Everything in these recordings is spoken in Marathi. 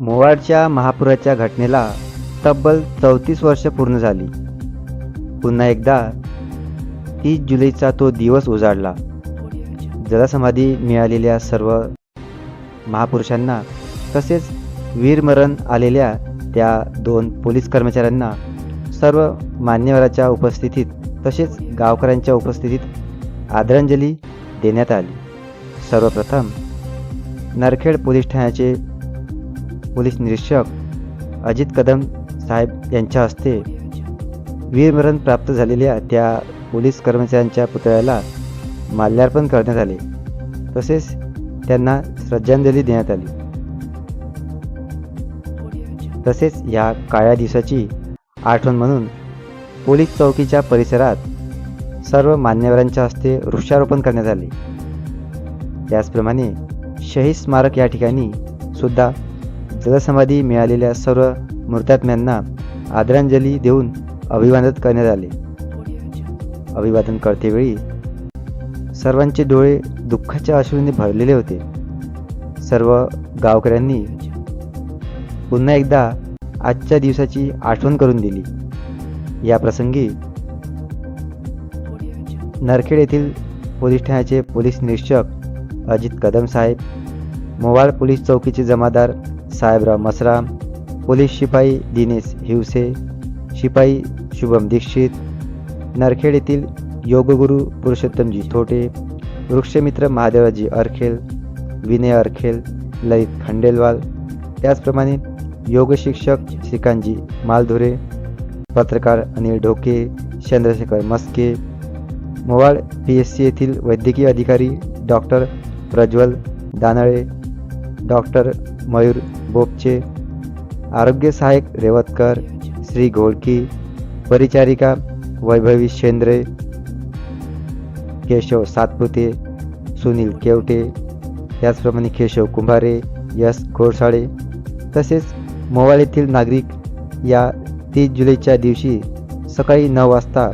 मोवाडच्या महापुराच्या घटनेला तब्बल चौतीस वर्ष पूर्ण झाली. पुन्हा एकदा तीस जुलैचा तो दिवस उजाडला. जलसमाधी मिळालेल्या सर्व महापुरुषांना तसेच वीरमरण आलेल्या त्या दोन पोलीस कर्मचाऱ्यांना सर्व मान्यवराच्या उपस्थितीत तसेच गावकऱ्यांच्या उपस्थितीत आदरांजली देण्यात आली. सर्वप्रथम नरखेड पोलीस ठाण्याचे पोलीस निरीक्षक अजित कदम साहेब यांच्या हस्ते वीरमरण प्राप्त झालेल्या त्या पोलीस कर्मचाऱ्यांच्या पुतळ्याला माल्यार्पण करण्यात आले. तसेच त्यांना श्रद्धांजली देण्यात आली. तसेच या काळ्या दिवसाची आठवण म्हणून पोलीस चौकीच्या परिसरात सर्व मान्यवरांच्या हस्ते वृक्षारोपण करण्यात आले. त्याचप्रमाणे शहीद स्मारक या ठिकाणी सुद्धा जलसमाधी मिळालेल्या सर्व मृतात्म्यांना आदरांजली देऊन अभिवादन करण्यात आले. अभिवादन करतेवेळी सर्वांचे डोळे दुःखाच्या अश्रूंनी भरलेले होते. सर्व गावकऱ्यांनी पुन्हा एकदा आजच्या दिवसाची आठवण करून दिली. या प्रसंगी नरखेड येथील पोलीस ठाण्याचे पोलीस निरीक्षक अजित कदम साहेब मोवाळ पोलीस चौकीचे जमादार साहेबराव मसराम पोलीस शिपाई दिनेश हिवसे शिपाई शुभम दीक्षित नरखेड येथील योगगुरू पुरुषोत्तमजी थोटे वृक्षमित्र महादेवजी अरखेल विनय अरखेल ललित खंडेलवाल त्याचप्रमाणे योगशिक्षक श्रीकांतजी मालधुरे पत्रकार Anil Dhoke Chandrashekhar Maske Mowad P S C येथील वैद्यकीय अधिकारी डॉक्टर प्रज्वल दानळे डॉक्टर मयूर बोपचे आरोग्य सहाय्यक रेवतकर श्री घोळकी परिचारिका वैभवी शेंद्रे केशव सातपुते सुनील केवटे त्याचप्रमाणे केशव कुंभारे यश घोडसाळे तसेच मोवाळ येथील नागरिक या तीस जुलैच्या दिवशी सकाळी नऊ वाजता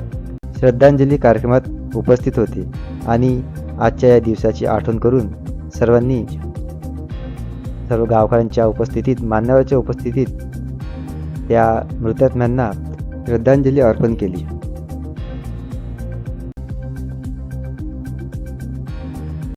श्रद्धांजली कार्यक्रमात उपस्थित होते आणि आजच्या या दिवसाची आठवण करून सर्वांनी सर्व गावकऱ्यांच्या उपस्थितीत मान्यवराच्या उपस्थितीत त्या मृतात्म्यांना श्रद्धांजली अर्पण केली.